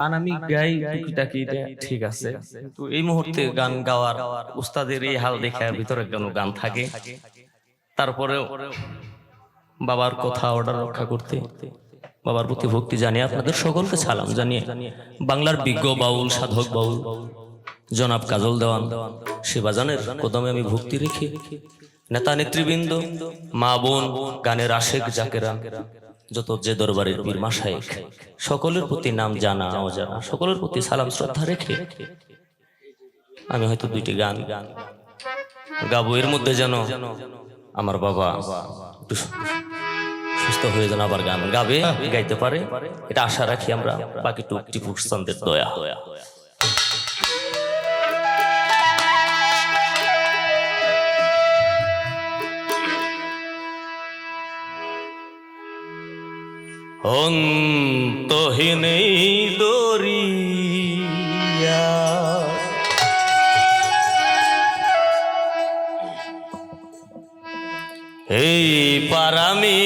গান আমি গাই টুকিটাকি ঠিক আছে। কিন্তু এই মুহূর্তে গান গাওয়ার উস্তাদের এই হাল দেখে ভিতরে কেন গান থাকে। তারপরে বাবার কথা অর্ডার রক্ষা করতে বাবার প্রতি ভক্তি জানিয়ে আপনাদের সকলকে সালাম জানিয়ে বাংলার বিজ্ঞ বাউল সাধক বাউল জনাব কাজল দেওয়ান সেবাজানের কদমে আমি ভক্তি রেখে নেতা নেতৃবৃন্দ মা বোন গানের আশেক জাকেরা। যত যে দরবারের বীর মাসায়েক সকলের প্রতি নাম জানা অজানা সকলের প্রতি সালাম, শ্রদ্ধা রেখে আমি হয়তো দুইটি গান গাবো। এর মধ্যে যেন আমার বাবা সুস্থ হয়ে যেন আবার গান গাবে, গাইতে পারে। এটা আশা রাখি আমরা বাকি টুক টিপু চন্দের দয়া। অন্তহীন এই দরিয়া। এই পারামি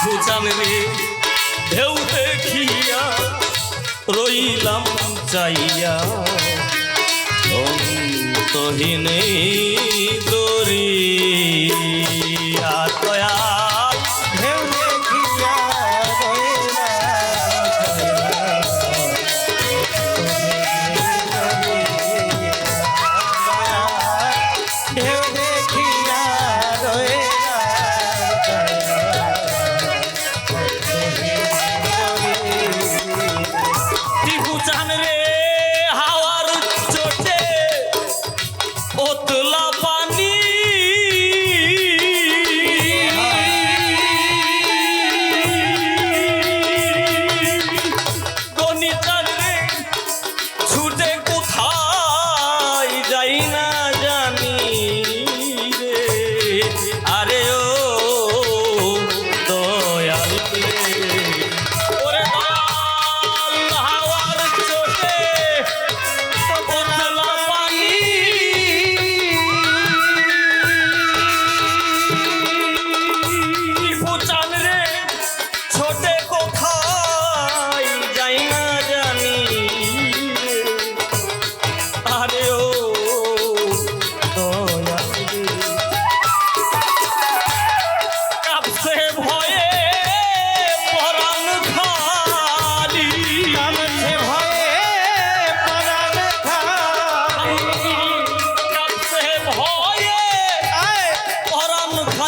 টিপু চানরে ঢেউ দেখিয়া রইলাম চাইয়া। অন্তহীন দরিয়া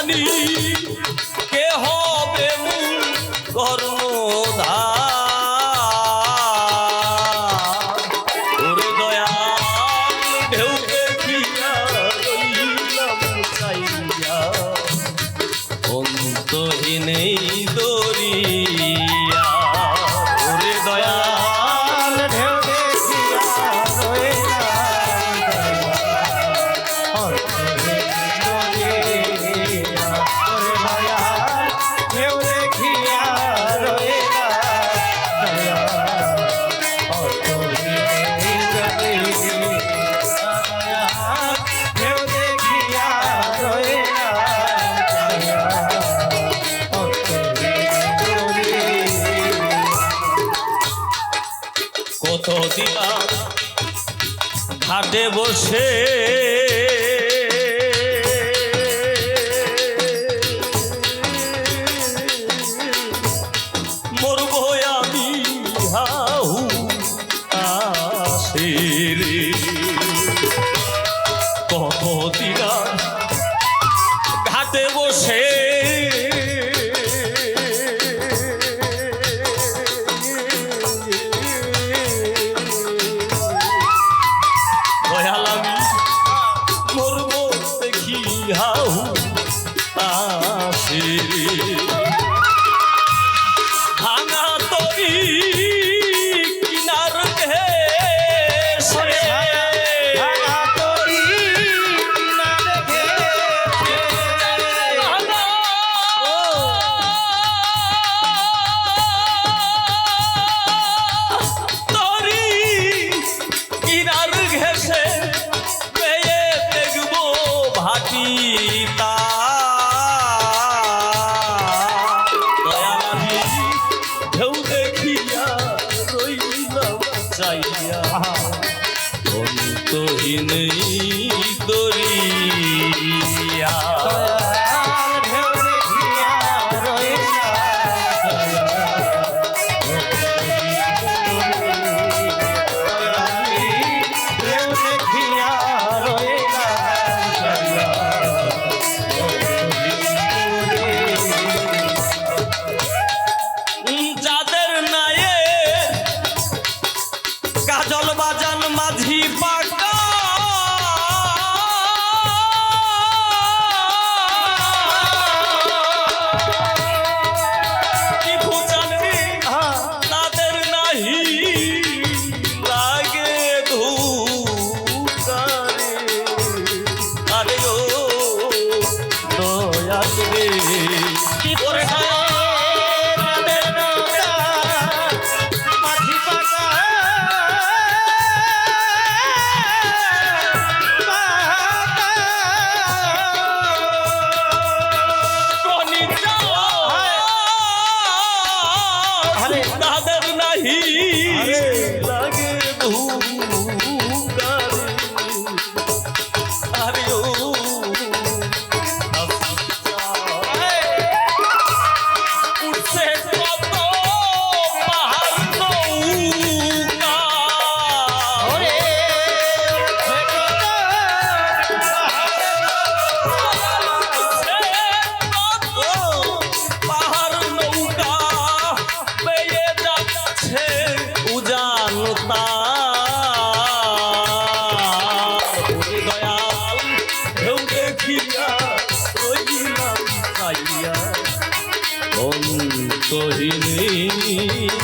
পরাণ ঘাটে বসে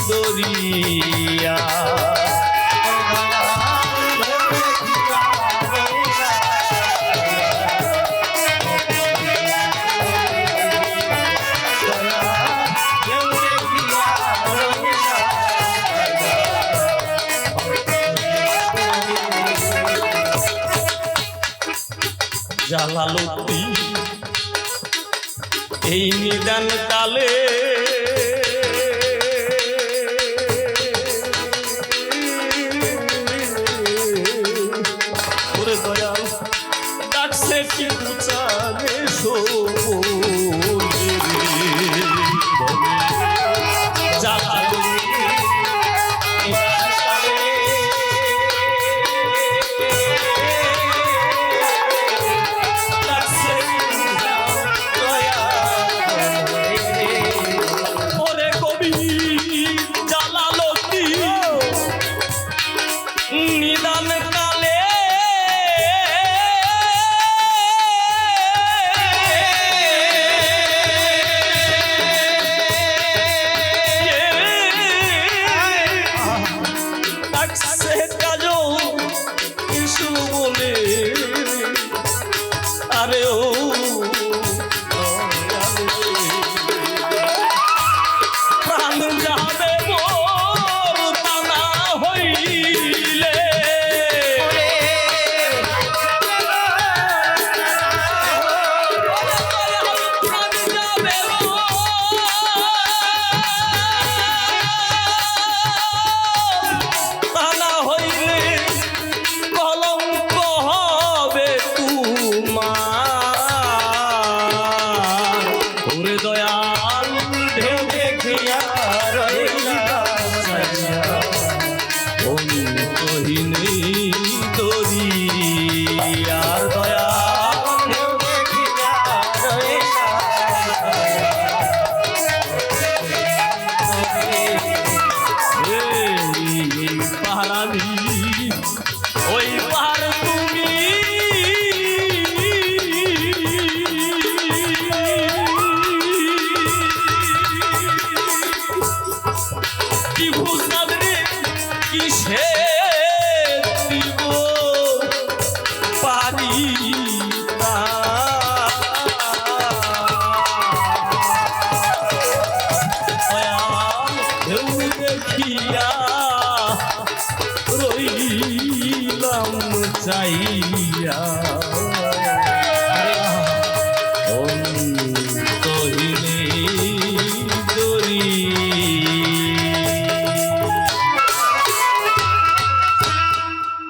দরিয়া। জালালতি এই নিদান কালে कोई नहीं দেখিয়া রইলাম চাইয়া।